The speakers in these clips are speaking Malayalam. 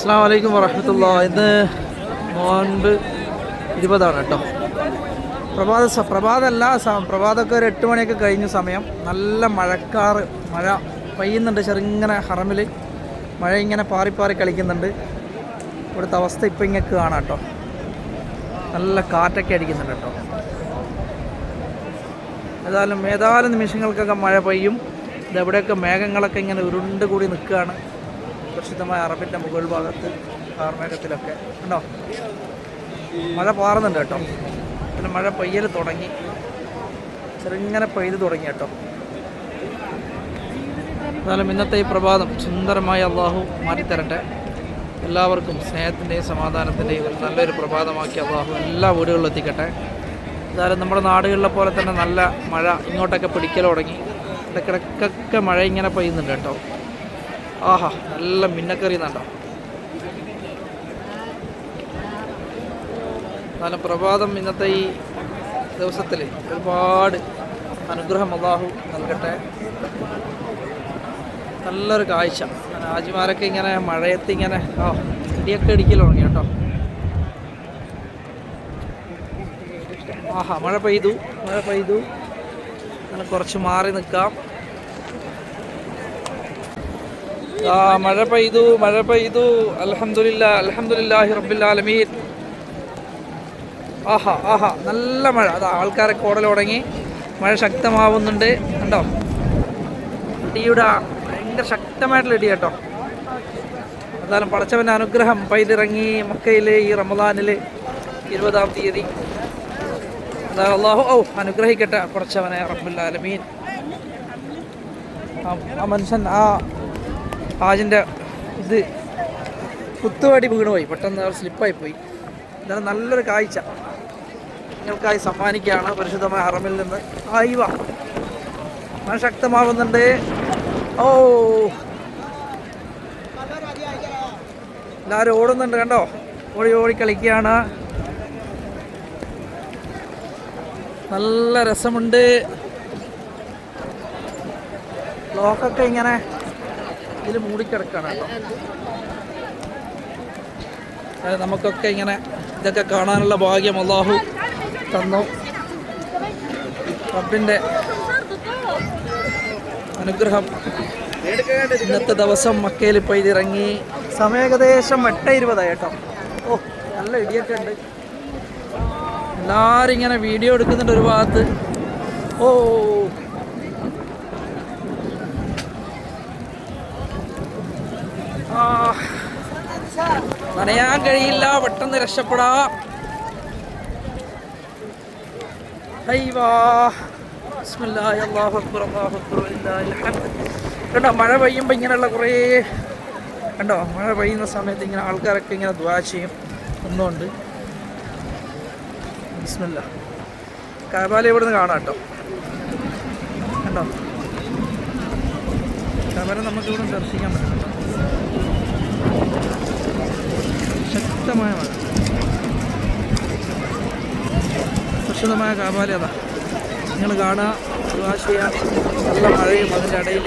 അസ്സാം വലൈക്കും വറഹമത്തുള്ള ഇന്ന് നോൻപ് ഇരുപതാണ് കേട്ടോ. പ്രഭാത പ്രഭാതമല്ല പ്രഭാതമൊക്കെ ഒരു എട്ട് മണിയൊക്കെ കഴിഞ്ഞ സമയം. നല്ല മഴക്കാറ് മഴ പെയ്യുന്നുണ്ട് ചെറുങ്ങനെ ഹറമിൽ മഴ ഇങ്ങനെ പാറി പാറി കളിക്കുന്നുണ്ട്. ഇവിടുത്തെ അവസ്ഥ ഇപ്പം ഇങ്ങക്ക് കാണാം കേട്ടോ. നല്ല കാറ്റൊക്കെ അടിക്കുന്നുണ്ട് കേട്ടോ. ഏതായാലും ഏതാനും നിമിഷങ്ങൾക്കൊക്കെ മഴ പെയ്യും. ഇതെവിടെയൊക്കെ മേഘങ്ങളൊക്കെ ഇങ്ങനെ ഉരുണ്ട് കൂടി നിൽക്കുകയാണ്. പ്രസിദ്ധമായ അറബിന്റെ മുകൾ ഭാഗത്ത് കാർമേഘത്തിലൊക്കെ. ഉണ്ടോ മഴ പാറുന്നുണ്ട് കേട്ടോ. പിന്നെ മഴ പെയ്യൽ തുടങ്ങി. ചെറുങ്ങനെ പെയ്ത് തുടങ്ങി കേട്ടോ. എന്നാലും ഇന്നത്തെ ഈ പ്രഭാതം സുന്ദരമായി അള്ളാഹു മാറ്റിത്തരട്ടെ. എല്ലാവർക്കും സ്നേഹത്തിന്റെയും സമാധാനത്തിന്റെയും ഒരു നല്ലൊരു പ്രഭാതമാക്കി അള്ളാഹു എല്ലാ വീടുകളിലും എത്തിക്കട്ടെ. എന്തായാലും നമ്മുടെ നാടുകളിലെ പോലെ തന്നെ നല്ല മഴ ഇങ്ങോട്ടൊക്കെ പിടിക്കൽ തുടങ്ങി. ഇടയ്ക്കിടയ്ക്കൊക്കെ മഴ ഇങ്ങനെ പെയ്യുന്നുണ്ട് കേട്ടോ. ആഹാ നല്ല മിന്നക്കറിയുന്നുണ്ടോ എന്നാലും പ്രഭാതം ഇന്നത്തെ ഈ ദിവസത്തിൽ ഒരുപാട് അനുഗ്രഹം അള്ളാഹു നൽകട്ടെ. നല്ലൊരു കാഴ്ച. രാജിമാരൊക്കെ ഇങ്ങനെ മഴയത്ത് ഇങ്ങനെ ആ ഇടിയൊക്കെ ഇടിക്കൽ തുടങ്ങി കേട്ടോ. ആഹാ മഴ പെയ്തു മഴ പെയ്തു. അങ്ങനെ കുറച്ച് മാറി നിൽക്കാം ആ മഴ പെയ്തു മഴ പെയ്തു. അലഹമില്ല അൽഹംദുലില്ലാഹി റബ്ബിൽ ആലമീൻ. ആഹാ ആഹാ നല്ല മഴ. അതാ ആൾക്കാരൊക്കെ ഓടൽ തുടങ്ങി മഴ ശക്തമാവുന്നുണ്ട്. കണ്ടോ? ഇടിയുടെ ഭയങ്കര ശക്തമായിട്ടുള്ള ഇടി കേട്ടോ. എന്തായാലും പടച്ചവന്റെ അനുഗ്രഹം പൈതിറങ്ങി മക്കയിൽ ഈ റമദാനിൽ ഇരുപതാം തീയതി. എന്താ അള്ളാഹു ഓ അനുഗ്രഹിക്കട്ടെ പടച്ചവനെ റബ്ബുല്ലാലമീൻ ആ മനുഷ്യൻ ആ ഹാജിന്റെ ഇത് കുത്തുവാടി വീണുപോയി. പെട്ടെന്ന് അവർ സ്ലിപ്പായി പോയി എന്നാലും നല്ലൊരു കാഴ്ച. നിങ്ങൾക്കായി സമ്മാനിക്കുകയാണ് പരിശുദ്ധമായ ഹറമിൽ നിന്ന്. ആയിവ മഴ ശക്തമാവുന്നുണ്ട്. ഓ. എല്ലാവരും ഓടുന്നുണ്ട് കണ്ടോ? ഓടി ഓടി കളിക്കുകയാണ്. നല്ല രസമുണ്ട്. ലോക്കൊക്കെ ഇങ്ങനെ ഇതിൽ മൂടിക്കിടക്കാണ് കേട്ടോ നമുക്കൊക്കെ ഇങ്ങനെ ഇതൊക്കെ കാണാനുള്ള ഭാഗ്യം അള്ളാഹു തന്നു. റബ്ബിന്റെ അനുഗ്രഹം ഇന്നത്തെ ദിവസം മക്കയിൽ പെയ്തിറങ്ങി സമയം ഏകദേശം എട്ട ഇരുപതായി കേട്ടോ ഓ നല്ല ഇടിയൊക്കെ ഉണ്ട്. എല്ലാവരും ഇങ്ങനെ വീഡിയോ എടുക്കുന്നുണ്ട് ഒരു ഭാഗത്ത്. ഓ ആ നനയാൻ കഴിയില്ല പെട്ടെന്ന് രക്ഷപ്പെടാം. കണ്ടോ മഴ പെയ്യുമ്പോൾ ഇങ്ങനെയുള്ള കുറേ കണ്ടോ മഴ പെയ്യുന്ന സമയത്ത് ഇങ്ങനെ ആൾക്കാരൊക്കെ ഇങ്ങനെ ദ്വാ ചെയ്യും. ഒന്നുകൊണ്ട് ബിസ്മില്ല. കാബാല ഇവിടുന്ന് കാണാം കേട്ടോ. കണ്ടോ? കാബാല നമുക്ക് ഇവിടെ ദർശിക്കാൻ പറ്റും. ശക്തമായ മഴ. പ്രശുദ്ധമായ കാബാല അതാ നിങ്ങൾ കാണുക പ്രകാശിയ നല്ല മഴയും അതിന്റെ ഇടയിൽ.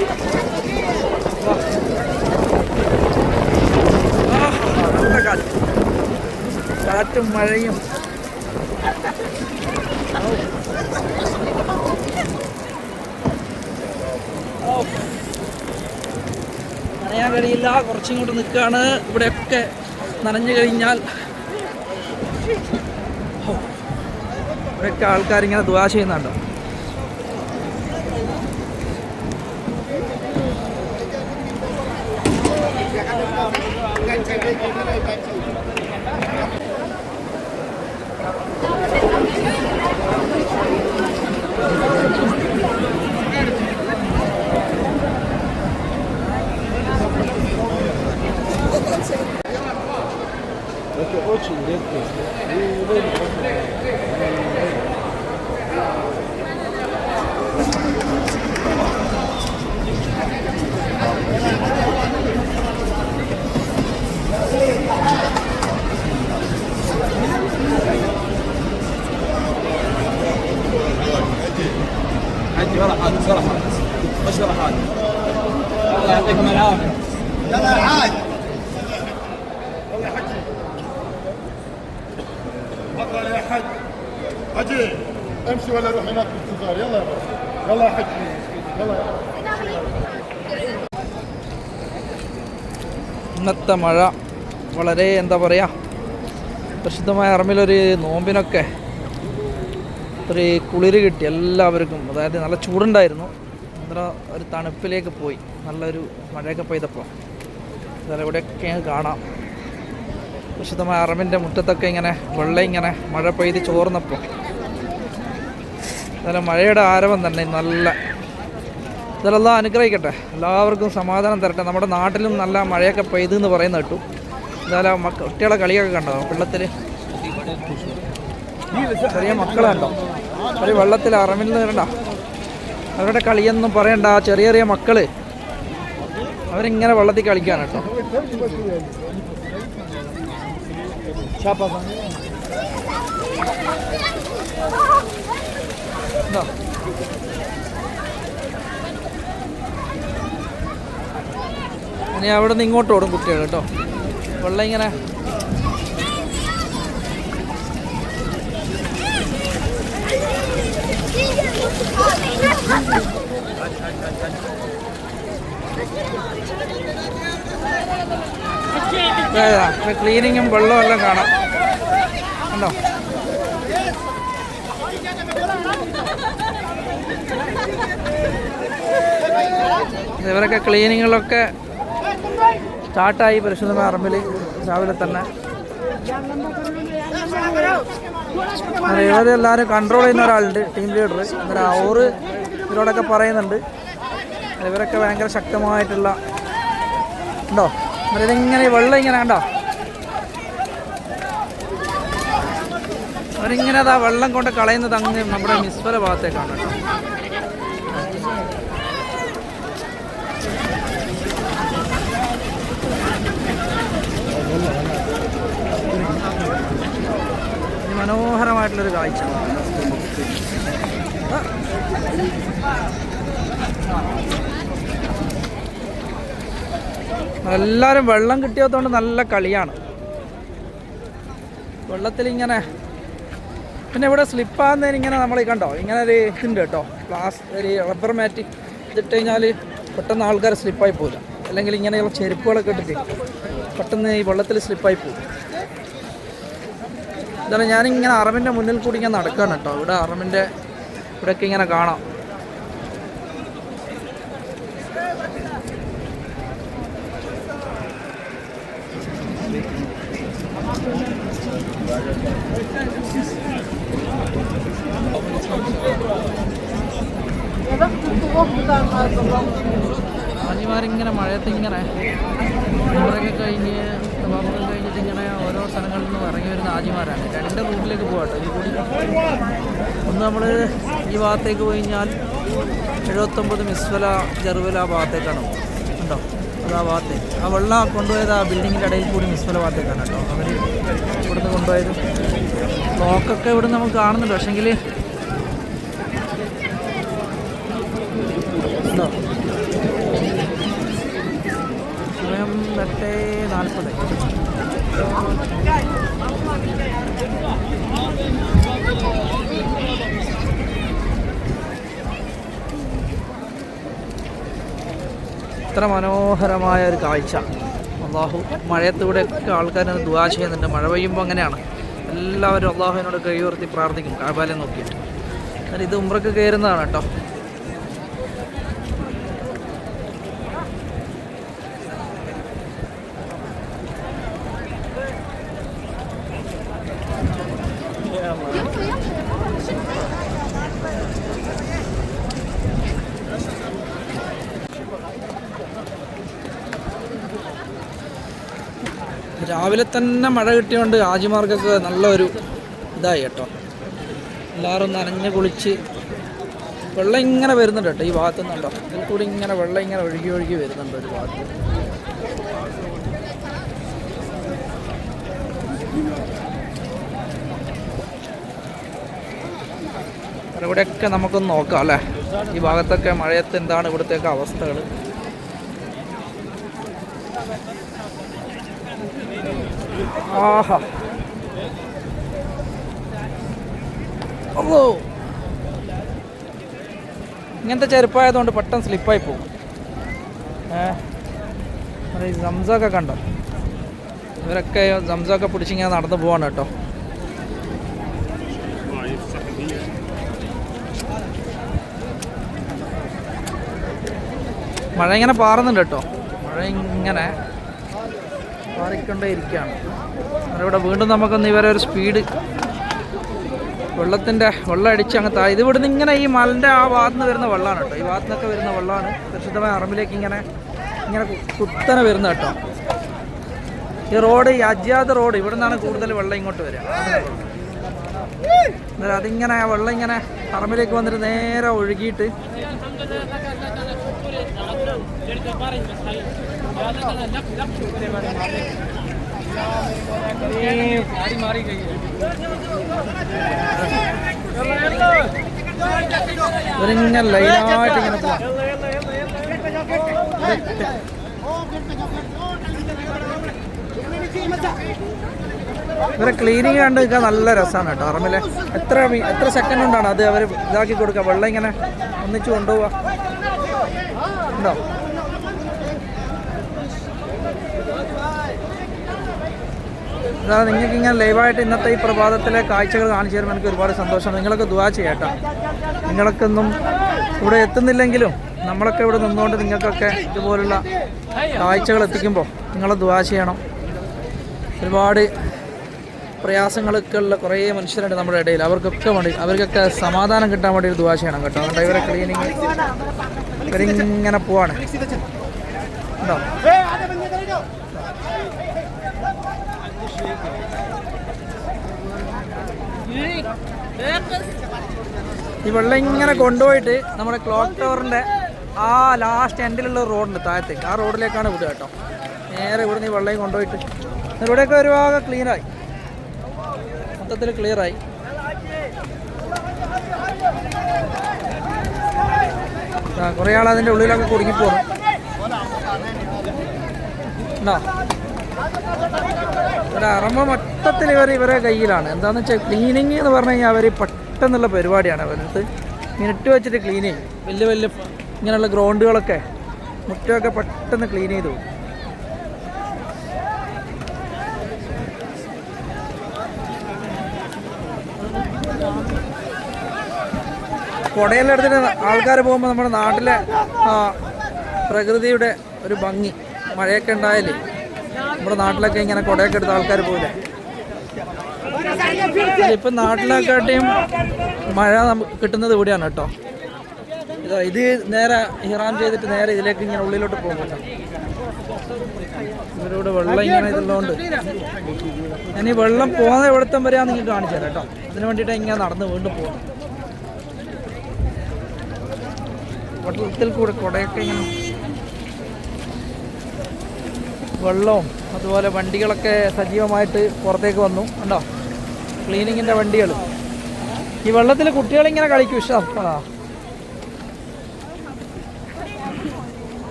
കാറ്റ് മഴയും. പറയാൻ കഴിയില്ല കുറച്ചിങ്ങോട്ട് നിൽക്കുകയാണ്. ഇവിടെയൊക്കെ നനഞ്ഞു കഴിഞ്ഞാൽ. ഇവിടെയൊക്കെ ആൾക്കാരിങ്ങനെ ദുവാ ചെയ്യുന്നുണ്ടോ Это очень редко. عندي ورا حاجة صراحة مش ورا حاجة الله يعطيكم العافية يلا العاد امشي ولا روح هناك بالانتظار يلا يا بابا يلا يا حكي يلا يا ഇന്നത്തെ മഴ വളരെ എന്താ പറയുക പ്രസിദ്ധമായ അറമിലൊരു നോമ്പിനൊക്കെ ഒരു കുളിര് കിട്ടി എല്ലാവർക്കും അതായത് നല്ല ചൂടുണ്ടായിരുന്നു അന്നേരം ഒരു തണുപ്പിലേക്ക് പോയി നല്ലൊരു മഴയൊക്കെ പെയ്തപ്പോൾ അതായത് ഇവിടെയൊക്കെ ഞങ്ങൾക്ക് കാണാം പ്രസിദ്ധമായ അറമിൻ്റെ മുറ്റത്തൊക്കെ ഇങ്ങനെ വെള്ളം ഇങ്ങനെ മഴ പെയ്ത് ചോർന്നപ്പോൾ അതായത് മഴയുടെ ആരവം തന്നെ നല്ല ഇതെല്ലാം അനുഗ്രഹിക്കട്ടെ. എല്ലാവർക്കും സമാധാനം തരട്ടെ. നമ്മുടെ നാട്ടിലും നല്ല മഴയൊക്കെ പെയ്തു എന്ന് പറയുന്ന കേട്ടു. എന്തായാലും മക്ക കുട്ടികളെ കളിയൊക്കെ കണ്ടോ? വെള്ളത്തിൽ ചെറിയ മക്കളെ കണ്ടോ? ഒരു വെള്ളത്തിൽ അറമിൽ നിന്ന് വരണ്ട അവരുടെ കളിയൊന്നും പറയണ്ട. ചെറിയ ചെറിയ മക്കൾ. അവരിങ്ങനെ വെള്ളത്തിൽ കളിക്കാൻ കേട്ടോ. ഇതാ. ഇനി അവിടെ നിന്ന് ഇങ്ങോട്ട് ഓടും കുട്ടികൾ കേട്ടോ. വെള്ളം ഇങ്ങനെ. ക്ലീനിങ്ങും വെള്ളവും എല്ലാം കാണാം. കണ്ടോ? ഇവരൊക്കെ ക്ലീനിങ്ങുകളൊക്കെ സ്റ്റാർട്ടായി പരിശുദ്ധ പറമ്പിൽ രാവിലെ തന്നെ. ഇവരെ ഇവരെല്ലാവരും കൺട്രോൾ ചെയ്യുന്ന ഒരാളുണ്ട് ടീം ലീഡർ അന്നേരം ഓറ് ഇവരോടൊക്കെ പറയുന്നുണ്ട്. ഇവരൊക്കെ ഭയങ്കര ശക്തമായിട്ടുള്ള ഉണ്ടോ ഇവരിതിങ്ങനെ വെള്ളം ഇങ്ങനെ കണ്ടോ? അവരിങ്ങനെ അതാ വെള്ളം കൊണ്ട് കളയുന്നത് അങ്ങ് നമ്മുടെ മിസ്വല ഭാഗത്തേക്കാണ് മനോഹരമായിട്ടുള്ളൊരു കാഴ്ച. എല്ലാവരും വെള്ളം കിട്ടിയതുകൊണ്ട് നല്ല കളിയാണ്. വെള്ളത്തിൽ ഇങ്ങനെ പിന്നെ ഇവിടെ സ്ലിപ്പാകുന്നതിന് ഇങ്ങനെ നമ്മൾ കണ്ടോ ഇങ്ങനെ ഒരു ഇതുണ്ട് കേട്ടോ. പ്ലാസ് ഒരു റബ്ബർ മാറ്റി ഇതിട്ട് കഴിഞ്ഞാൽ പെട്ടെന്ന് ആൾക്കാർ സ്ലിപ്പായി പോകില്ല അല്ലെങ്കിൽ ഇങ്ങനെയുള്ള ചെരുപ്പുകളൊക്കെ ഇട്ടിട്ട് പെട്ടെന്ന് ഈ വെള്ളത്തിൽ സ്ലിപ്പായി പോകും ഇതാണ് ഞാനിങ്ങനെ അറമിന്റെ മുന്നിൽ കൂടി ഇങ്ങനെ നടക്കുകയാണ് കേട്ടോ. ഇവിടെ അറമിന്റെ ഇവിടെയൊക്കെ ഇങ്ങനെ കാണാം. ഹാജിമാരിങ്ങനെ മഴയത്ത് ഇങ്ങനെ ഉമ്രയൊക്കെ കഴിഞ്ഞ് തവാഫൊക്കെ കഴിഞ്ഞിട്ട് ഇങ്ങനെ ഓരോ സ്ഥലങ്ങളിൽ നിന്നും ഇറങ്ങി വരുന്ന ആജിമാരാണ് രണ്ട് റൂട്ടിലേക്ക് പോകട്ടെ ഈ കൂടി. ഒന്ന് നമ്മൾ ഈ ഭാഗത്തേക്ക് പോയി കഴിഞ്ഞാൽ എഴുപത്തൊമ്പത് മിസ്വല ജെറുവല ആ ഭാഗത്തേക്കാണ്. ഉണ്ടോ? അത് ആ ഭാഗത്തേക്ക്. ആ വെള്ളം കൊണ്ടുപോയത് ആ ബിൽഡിങ്ങിന്റെ ഇടയിൽ കൂടി മിസ്ഫല ഭാഗത്തേക്കാണ് കേട്ടോ. അവർ ഇവിടുന്ന് കൊണ്ടുപോയത്. ബ്ലോക്കൊക്കെ ഇവിടെ നമുക്ക് കാണുന്നുണ്ട്. പക്ഷേങ്കിൽ ഉണ്ടോ സമയം എട്ട് നാൽപ്പത്. ഇത്ര മനോഹരമായ ഒരു കാഴ്ച. അള്ളാഹു മഴയത്തൂടെയൊക്കെ ആൾക്കാർ ദുവാ ചെയ്യുന്നുണ്ട്. മഴ പെയ്യുമ്പോൾ അങ്ങനെയാണ്. എല്ലാവരും അള്ളാഹുവിനോട് കൈ ഉയർത്തി പ്രാർത്ഥിക്കും. കാബാലെ നോക്കിയിട്ട്. എന്നാൽ ഇത് ഉമ്രക്ക് കയറുന്നതാണ് കേട്ടോ. രാവിലെ തന്നെ മഴ കിട്ടിയോണ്ട് ആജിമാർക്കൊക്കെ നല്ലൊരു ഇതായി കേട്ടോ. എല്ലാവരും നനഞ്ഞ് കുളിച്ച് വെള്ളം ഇങ്ങനെ വരുന്നുണ്ട് കേട്ടോ ഈ ഭാഗത്തു നിന്നുണ്ടോ ഇതിൽ കൂടി ഇങ്ങനെ വെള്ളം ഇങ്ങനെ ഒഴുകി ഒഴുകി വരുന്നുണ്ട് ഒരു ഭാഗത്ത്. ഇവിടെയൊക്കെ നമുക്കൊന്ന് നോക്കാം അല്ലേ? ഈ ഭാഗത്തൊക്കെ മഴയത്ത് എന്താണ് ഇവിടുത്തെയൊക്കെ അവസ്ഥകൾ ആഹാ. അല്ലോ ഇങ്ങനത്തെ ചെരുപ്പായതുകൊണ്ട് പെട്ടെന്ന് സ്ലിപ്പായി പോകും. ഏ? സംസൊക്കെ കണ്ടോ? ഇവരൊക്കെ സംസൊക്കെ പിടിച്ചിങ്ങനെ നടന്നു പോവാണ് കേട്ടോ. മഴ ഇങ്ങനെ പാറുന്നുണ്ട് കേട്ടോ. മഴ ഇങ്ങനെ പാറിക്കൊണ്ടേ ഇരിക്കുകയാണ് ഇവിടെ വീണ്ടും നമുക്കൊന്ന് ഇവരെ ഒരു സ്പീഡ് വെള്ളത്തിന്റെ വെള്ളം അടിച്ച് അങ്ങ് താ ഇത് ഇങ്ങനെ ഈ മലന്റെ ആ ഭാഗത്ത് നിന്ന് വരുന്ന വെള്ളമാണ് കേട്ടോ. ഈ ഭാഗത്ത് നിന്നൊക്കെ വരുന്ന വെള്ളമാണ്. പരിശുദ്ധമായ അറമ്പിലേക്ക് ഇങ്ങനെ ഇങ്ങനെ കുത്തനെ വരുന്ന കേട്ടോ. ഈ റോഡ് ഈ അജ്യാത റോഡ് ഇവിടെ നിന്നാണ് കൂടുതൽ വെള്ളം ഇങ്ങോട്ട് വരിക. അന്നേരം അതിങ്ങനെ ആ വെള്ളം ഇങ്ങനെ പറമ്പിലേക്ക് വന്നിട്ട് നേരെ ഒഴുകിയിട്ട് ഇവരിങ്ങനെ ലൈനായിട്ട് ഇങ്ങനെ ഇവരെ ക്ലീനിങ് കണ്ട് നിൽക്കാൻ നല്ല രസമാണ് കേട്ടോ അറമിലെ. എത്ര എത്ര സെക്കൻഡ് കൊണ്ടാണ് അത് അവർ ഇതാക്കി കൊടുക്കുക? വെള്ളം ഇങ്ങനെ ഒന്നിച്ച് കൊണ്ടുപോവാ. ഉണ്ടോ? അതാ നിങ്ങൾക്ക് ഇങ്ങനെ ലൈവായിട്ട് ഇന്നത്തെ ഈ പ്രഭാതത്തിലെ കാഴ്ചകൾ കാണിച്ചു തരുമ്പോൾ എനിക്ക് ഒരുപാട് സന്തോഷം നിങ്ങളൊക്കെ ദുവാ ചെയ്യട്ടോ. നിങ്ങളൊക്കൊന്നും ഇവിടെ എത്തുന്നില്ലെങ്കിലും നമ്മളൊക്കെ ഇവിടെ നിന്നുകൊണ്ട് നിങ്ങൾക്കൊക്കെ ഇതുപോലുള്ള കാഴ്ചകൾ എത്തിക്കുമ്പോൾ നിങ്ങൾ ദുവാ ചെയ്യണം. ഒരുപാട് പ്രയാസങ്ങളൊക്കെ ഉള്ള കുറേ മനുഷ്യരുണ്ട് നമ്മുടെ ഇടയിൽ. അവർക്കൊക്കെ വേണ്ടി അവർക്കൊക്കെ സമാധാനം കിട്ടാൻ വേണ്ടി ദുവാ ചെയ്യണം കേട്ടോ. അതുകൊണ്ട് ഇവരെ ക്ലീനിങ് ഇവരിങ്ങനെ പോവാണ്. ഉണ്ടോ? ഈ വെള്ളം ഇങ്ങനെ കൊണ്ടുപോയിട്ട് നമ്മുടെ ക്ലോക്ക് ടവറിന്റെ ആ ലാസ്റ്റ് എൻഡിലുള്ള റോഡുണ്ട് താഴത്തേക്ക്. ആ റോഡിലേക്കാണ് വിടുക കേട്ടോ. നേരെ ഇവിടുന്ന് ഈ വെള്ളം കൊണ്ടുപോയിട്ട്. ഇവിടെയൊക്കെ ഒരു ഭാഗം ക്ലീനായി മൊത്തത്തിൽ ക്ലിയറായി കുറേ ആൾ അതിന്റെ ഉള്ളിലൊക്കെ കുടുങ്ങിപ്പോകുന്നു. ഉണ്ടോ ഒരു അറമ മൊത്തത്തിൽ ഇവർ ഇവരെ കയ്യിലാണ്. എന്താണെന്ന് വെച്ചാൽ ക്ലീനിങ് എന്ന് പറഞ്ഞു കഴിഞ്ഞാൽ അവർ പെട്ടെന്നുള്ള പരിപാടിയാണ് അവരടുത്ത് മിനിറ്റ് വെച്ചിട്ട് ക്ലീൻ ചെയ്യും. വലിയ വലിയ ഇങ്ങനെയുള്ള ഗ്രൗണ്ടുകളൊക്കെ മുറ്റമൊക്കെ പെട്ടെന്ന് ക്ലീൻ ചെയ്തു പോകും കുടയെല്ലാം ആൾക്കാർ പോകുമ്പോൾ നമ്മുടെ നാട്ടിലെ പ്രകൃതിയുടെ ഒരു ഭംഗി. മഴയൊക്കെ ഉണ്ടായാലേ. നമ്മുടെ നാട്ടിലൊക്കെ ഇങ്ങനെ കുടയൊക്കെ എടുത്ത ആൾക്കാർ പോലെ ഇപ്പം നാട്ടിലെക്കാട്ടിയും മഴ നമുക്ക് കിട്ടുന്നത് ഇവിടെയാണ് കേട്ടോ. ഇതാ നേരെ ഹിറാൻ ചെയ്തിട്ട് നേരെ ഇതിലേക്ക് ഇങ്ങനെ ഉള്ളിലോട്ട് പോകും കേട്ടോ. ഇവരോട് വെള്ളം ഇങ്ങനെ ഇതുള്ളതുകൊണ്ട്. ഞാൻ ഈ വെള്ളം പോകുന്ന എവിടത്തം വരെയാണ് നിങ്ങൾക്ക് കാണിച്ചു തരാം കേട്ടോ. അതിന് വേണ്ടിയിട്ട് ഇങ്ങനെ നടന്ന് വീണ്ടും പോകും വെള്ളത്തിൽ കൂടെ കുടയൊക്കെ ഇങ്ങനെ വെള്ളവും അതുപോലെ വണ്ടികളൊക്കെ സജീവമായിട്ട് പുറത്തേക്ക് വന്നു. കണ്ടോ? ക്ലീനിങ്ങിന്റെ വണ്ടികൾ. ഈ വെള്ളത്തിൽ കുട്ടികളിങ്ങനെ കളിക്കും ഇഷ്ടം ആ.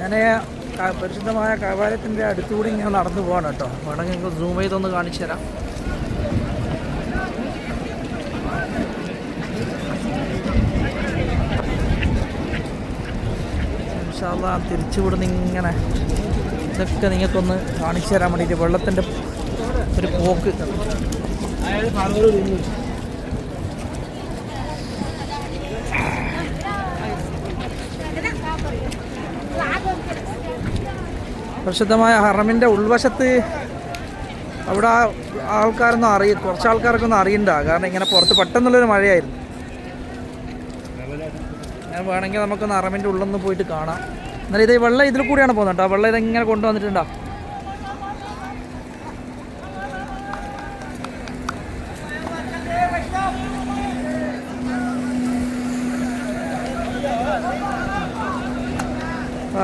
ഞാൻ പരിശുദ്ധമായ കവാലത്തിന്റെ അടുത്തുകൂടി ഇങ്ങനെ നടന്നു പോകണം കേട്ടോ. വേണമെങ്കിൽ നിങ്ങൾക്ക് സൂം ചെയ്തൊന്ന് കാണിച്ചു തരാം. ഇൻഷാല്ലാ തിരിച്ചു വിടുന്ന ഇങ്ങനെ ഇതൊക്കെ നിങ്ങൾക്കൊന്ന് കാണിച്ചു തരാൻ വേണ്ടിയിട്ട് വെള്ളത്തിന്റെ ഒരു പോക്ക്. പ്രസിദ്ധമായ ഹറമിന്റെ ഉൾവശത്ത് അവിടെ ആൾക്കാരൊന്നും അറിയ കുറച്ച് ആൾക്കാർക്കൊന്നും അറിയണ്ട. കാരണം ഇങ്ങനെ പുറത്ത് പെട്ടെന്നുള്ളൊരു മഴയായിരുന്നു. വേണമെങ്കിൽ നമുക്ക് അറമിന്റെ ഉള്ളൊന്ന് പോയിട്ട് കാണാം. എന്നാലും ഇത് വെള്ളം ഇതിൽ കൂടിയാണ് പോകുന്നത് കേട്ടോ. വെള്ളം ഇതെങ്ങനെ കൊണ്ടുവന്നിട്ടുണ്ടോ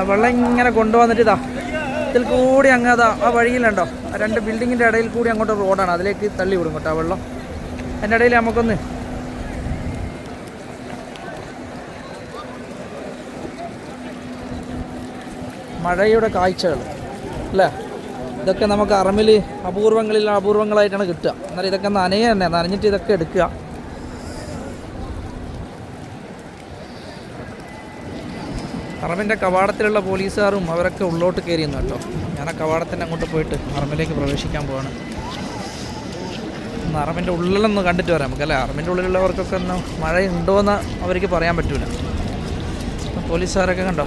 വെള്ളം ഇങ്ങനെ കൊണ്ടുവന്നിട്ട് ഇതാ ഇതിൽ കൂടി അങ്ങ് അതാ ആ വഴിയിലുണ്ടോ ആ രണ്ട് ബിൽഡിങ്ങിന്റെ ഇടയിൽ കൂടി അങ്ങോട്ട് റോഡാണ് അതിലേക്ക് തള്ളി വിടും കേട്ടോ ആ വെള്ളം. അതിന്റെ ഇടയിൽ നമുക്കൊന്ന് മഴയുടെ കാഴ്ചകൾ അല്ലേ? ഇതൊക്കെ നമുക്ക് അറമിൽ അപൂർവങ്ങളിൽ അപൂർവങ്ങളായിട്ടാണ് കിട്ടുക. എന്നാൽ ഇതൊക്കെ നനയ തന്നെ നനഞ്ഞിട്ട് ഇതൊക്കെ എടുക്കുക. അറമിന്റെ കവാടത്തിലുള്ള പോലീസുകാരും അവരൊക്കെ ഉള്ളോട്ട് കയറിയിരുന്നു കേട്ടോ. ഞാൻ ആ കവാടത്തിന്റെ അങ്ങോട്ട് പോയിട്ട് അറമിലേക്ക് പ്രവേശിക്കാൻ പോവാണ്. ഒന്ന് അറമിന്റെ ഉള്ളിലൊന്ന് കണ്ടിട്ട് വരാം നമുക്കല്ലേ? അറമിന്റെ ഉള്ളിലുള്ളവർക്കൊക്കെ ഒന്ന് മഴ ഉണ്ടോയെന്ന് അവർക്ക് പറയാൻ പറ്റില്ല പോലീസുകാരൊക്കെ കണ്ടോ?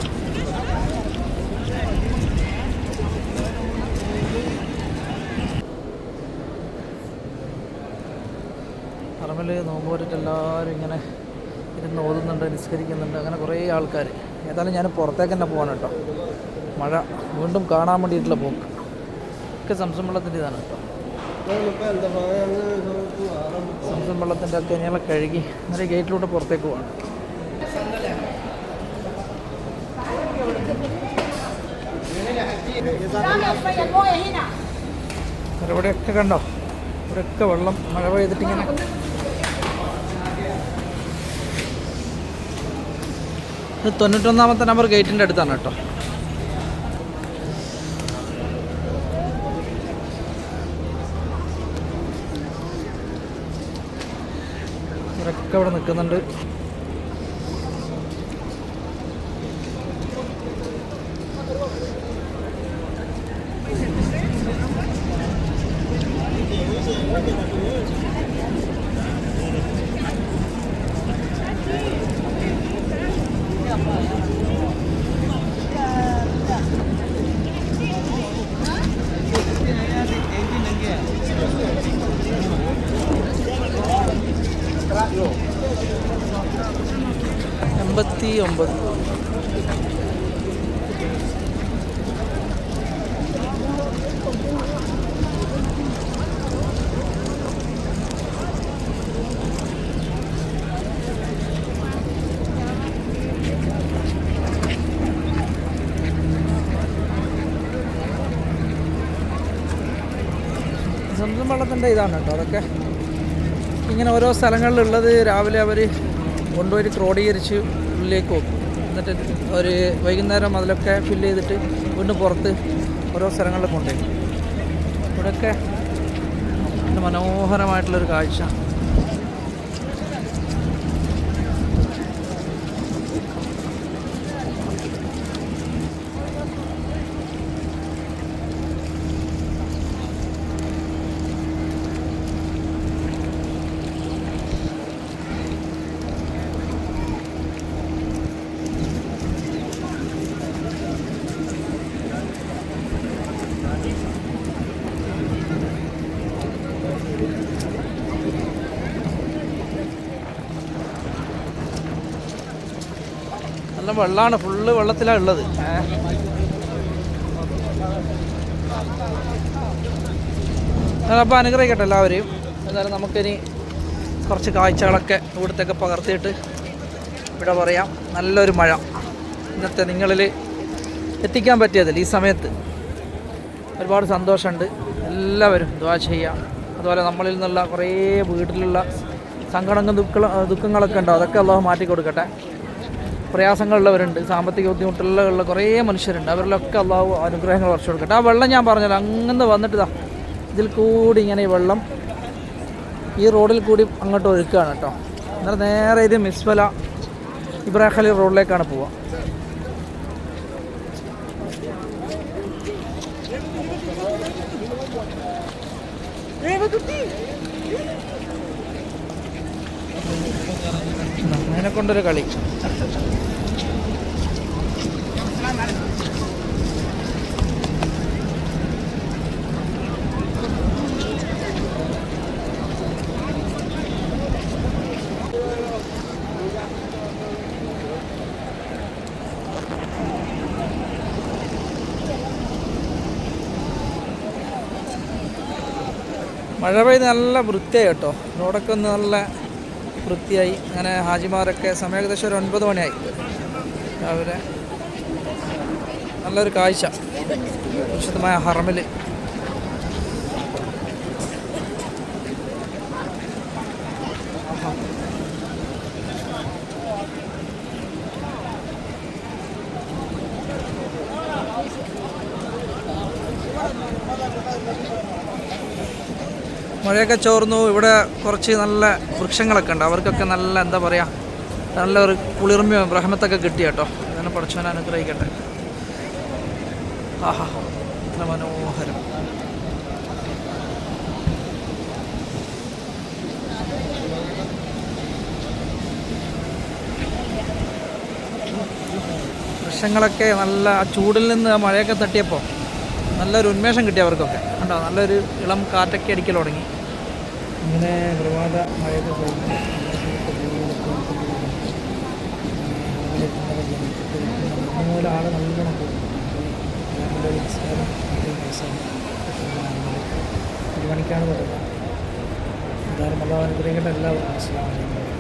ഹറമിൽ നോമ്പ് പോയിട്ട് എല്ലാവരും ഇങ്ങനെ ഇരുന്ന് ഓതുന്നുണ്ട് നിസ്കരിക്കുന്നുണ്ട് അങ്ങനെ കുറേ ആൾക്കാർ ഏതായാലും ഞാൻ പുറത്തേക്ക് തന്നെ പോകാൻ കേട്ടോ. മഴ വീണ്ടും കാണാൻ വേണ്ടിയിട്ടുള്ള പോക്ക്. ഒക്കെ സംസം വെള്ളത്തിന്റെ ഇതാണ് കേട്ടോ. സംസം വെള്ളത്തിന്റെ ഒക്കെ ഞങ്ങളെ കഴുകി നേരെ ഗേറ്റിലൂടെ പുറത്തേക്ക് പോവാണ്. ഇവിടെയൊക്കെ കണ്ടോ? ഇവിടെയൊക്കെ വെള്ളം മഴ പെയ്തിട്ടിങ്ങനെ തൊണ്ണൂറ്റൊന്നാമത്തെ നമ്പർ ഗേറ്റിന്റെ അടുത്താണ് കേട്ടോ. ഇവരൊക്കെ ഇവിടെ നിൽക്കുന്നുണ്ട്. സംസം ഇതാണ് കേട്ടോ. അതൊക്കെ ഇങ്ങനെ ഓരോ സ്ഥലങ്ങളിലുള്ളത് രാവിലെ അവർ കൊണ്ടുപോയി ക്രോഡീകരിച്ച് ഉള്ളിലേക്ക് വെക്കും. എന്നിട്ട് ഒരു വൈകുന്നേരം അതിലൊക്കെ ഫില്ല് ചെയ്തിട്ട് വീണ്ടും പുറത്ത് ഓരോ സ്ഥലങ്ങളിൽ കൊണ്ടുപോയി. ഇവിടെയൊക്കെ മനോഹരമായിട്ടുള്ളൊരു കാഴ്ച. നല്ല വെള്ളമാണ് ഫുള്ള് വെള്ളത്തിലാണ് ഉള്ളത്. അപ്പോൾ അനുഗ്രഹിക്കട്ടെ എല്ലാവരെയും. എന്നാലും നമുക്കിനി കുറച്ച് കാഴ്ചകളൊക്കെ ഇവിടുത്തൊക്കെ പകർത്തിയിട്ട് ഇവിടെ പറയാം. നല്ലൊരു മഴ. ഇന്നത്തെ നിങ്ങളിൽ എത്തിക്കാൻ പറ്റിയതിൽ ഈ സമയത്ത്. ഒരുപാട് സന്തോഷമുണ്ട്. എല്ലാവരും ദ്വാ ചെയ്യാം. അതുപോലെ നമ്മളിൽ നിന്നുള്ള കുറേ വീട്ടിലുള്ള സങ്കടങ്ങൾ ദുഃഖ ദുഃഖങ്ങളൊക്കെ ഉണ്ടോ? അതൊക്കെ അള്ളാഹു മാറ്റി കൊടുക്കട്ടെ പ്രയാസങ്ങളുള്ളവരുണ്ട് സാമ്പത്തിക ബുദ്ധിമുട്ടുള്ള കുറേ മനുഷ്യരുണ്ട്. അവരിലൊക്കെ അള്ളാഹു അനുഗ്രഹങ്ങൾ വർഷം കൊടുക്കട്ടെ. ആ വെള്ളം ഞാൻ പറഞ്ഞല്ലോ അങ്ങനെ വന്നിട്ട് ഇതാ ഇതിൽ കൂടി ഇങ്ങനെ ഈ വെള്ളം ഈ റോഡിൽ കൂടി അങ്ങോട്ട് ഒഴുക്കുകയാണ് കേട്ടോ. എന്നാൽ നേരെ ഇത് മിസ്വല ഇബ്രാഹിം റോഡിലേക്കാണ് പോവുക. അതിനെ കൊണ്ടൊരു കളി. മഴ പെയ്ത് നല്ല വൃത്തിയായി കേട്ടോ. റോഡൊക്കെ ഒന്ന് നല്ല വൃത്തിയായി അങ്ങനെ ഹാജിമാരൊക്കെ സമയം ഏകദേശം ഒരു ഒൻപത് മണിയായി. രാവിലെ നല്ലൊരു കാഴ്ച. വിശുദ്ധമായ ഹറമിൽ മഴയൊക്കെ ചോർന്നു. ഇവിടെ കുറച്ച് നല്ല വൃക്ഷങ്ങളൊക്കെ ഉണ്ട്. അവർക്കൊക്കെ നല്ല എന്താ പറയുക നല്ലൊരു കുളിർമയും ബ്രഹ്മത്തൊക്കെ കിട്ടി കേട്ടോ. അങ്ങനെ പഠിച്ചവനെ അനുഗ്രഹിക്കട്ടെ. ആഹാ എത്ര മനോഹരം. വൃക്ഷങ്ങളൊക്കെ നല്ല ആ ചൂടിൽ നിന്ന് ആ മഴയൊക്കെ തട്ടിയപ്പോൾ നല്ലൊരു ഉന്മേഷം കിട്ടി അവർക്കൊക്കെ. കണ്ടോ നല്ലൊരു ഇളം കാറ്റൊക്കെ അടിക്കൽ തുടങ്ങി. ഇങ്ങനെ പ്രഭാത മഴയൊക്കെ പോകുന്നത് ആൾ നല്ലോണം ഒരു മണിക്കാണ് തുടങ്ങുക എന്തായാലും നല്ല അനുഗ്രഹിക്കേണ്ട എല്ലാവർക്കും മനസ്സിലാവുന്നത്